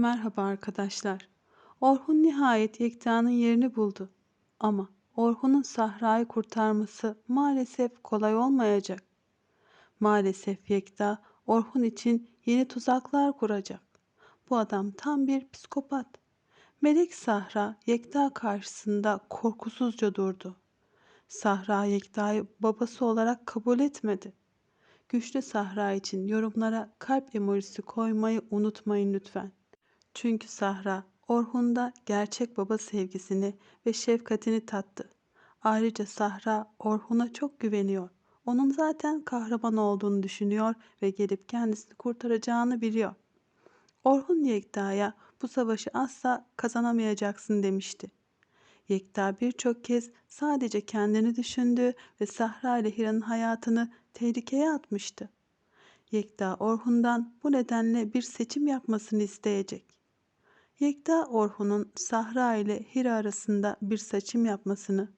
Merhaba arkadaşlar. Orhun nihayet Yekta'nın yerini buldu. Ama Orhun'un Sahra'yı kurtarması maalesef kolay olmayacak. Maalesef Yekta Orhun için yeni tuzaklar kuracak. Bu adam tam bir psikopat. Melek Sahra Yekta karşısında korkusuzca durdu. Sahra Yekta'yı babası olarak kabul etmedi. Güçlü Sahra için yorumlara kalp emojisi koymayı unutmayın lütfen. Çünkü Sahra Orhun'da gerçek baba sevgisini ve şefkatini tattı. Ayrıca Sahra Orhun'a çok güveniyor. Onun zaten kahraman olduğunu düşünüyor ve gelip kendisini kurtaracağını biliyor. Orhun Yekta'ya bu savaşı asla kazanamayacaksın demişti. Yekta birçok kez sadece kendini düşündü ve Sahra ile Hira'nın hayatını tehlikeye atmıştı. Yekta Orhun'dan bu nedenle bir seçim yapmasını isteyecek. Yekta Orhun'un Sahra ile Hira arasında bir seçim yapmasını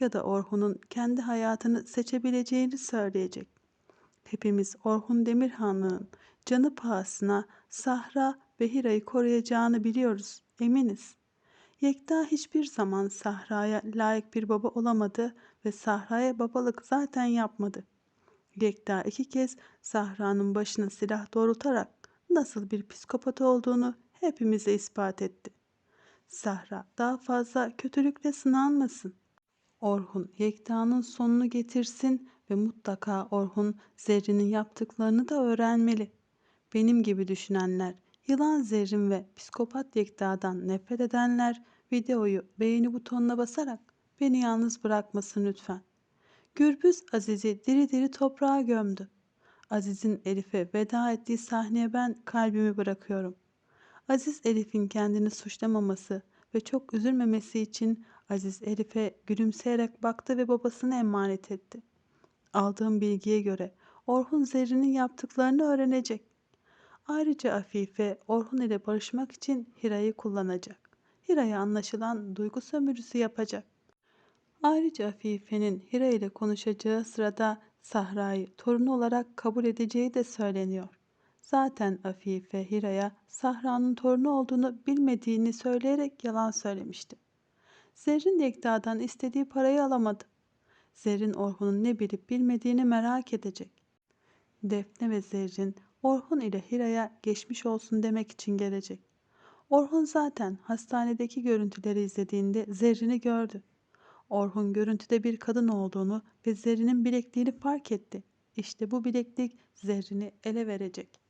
ya da Orhun'un kendi hayatını seçebileceğini söyleyecek. Hepimiz Orhun Demirhanlı'nın canı pahasına Sahra ve Hira'yı koruyacağını biliyoruz, eminiz. Yekta hiçbir zaman Sahra'ya layık bir baba olamadı ve Sahra'ya babalık zaten yapmadı. Yekta iki kez Sahra'nın başına silah doğrultarak nasıl bir psikopat olduğunu hepimize ispat etti. Sahra daha fazla kötülükle sınanmasın. Orhun Yekta'nın sonunu getirsin ve mutlaka Orhun Zerrin'in yaptıklarını da öğrenmeli. Benim gibi düşünenler, yılan Zerrin ve psikopat Yekta'dan nefret edenler videoyu beğeni butonuna basarak beni yalnız bırakmasın lütfen. Gürbüz Aziz'i diri diri toprağa gömdü. Aziz'in Elif'e veda ettiği sahneye ben kalbimi bırakıyorum. Aziz Elif'in kendini suçlamaması ve çok üzülmemesi için Aziz Elif'e gülümseyerek baktı ve babasını emanet etti. Aldığım bilgiye göre Orhun Zerrin'in yaptıklarını öğrenecek. Ayrıca Afife Orhun ile barışmak için Hira'yı kullanacak. Hira'ya anlaşılan duygu sömürüsü yapacak. Ayrıca Afife'nin Hira ile konuşacağı sırada Sahra'yı torunu olarak kabul edeceği de söyleniyor. Zaten Afife Hira'ya Sahra'nın torunu olduğunu bilmediğini söyleyerek yalan söylemişti. Zerrin Yekta'dan istediği parayı alamadı. Zerrin Orhun'un ne bilip bilmediğini merak edecek. Defne ve Zerrin Orhun ile Hira'ya geçmiş olsun demek için gelecek. Orhun zaten hastanedeki görüntüleri izlediğinde Zerrin'i gördü. Orhun görüntüde bir kadın olduğunu ve Zerrin'in bilekliğini fark etti. İşte bu bileklik Zerrin'i ele verecek.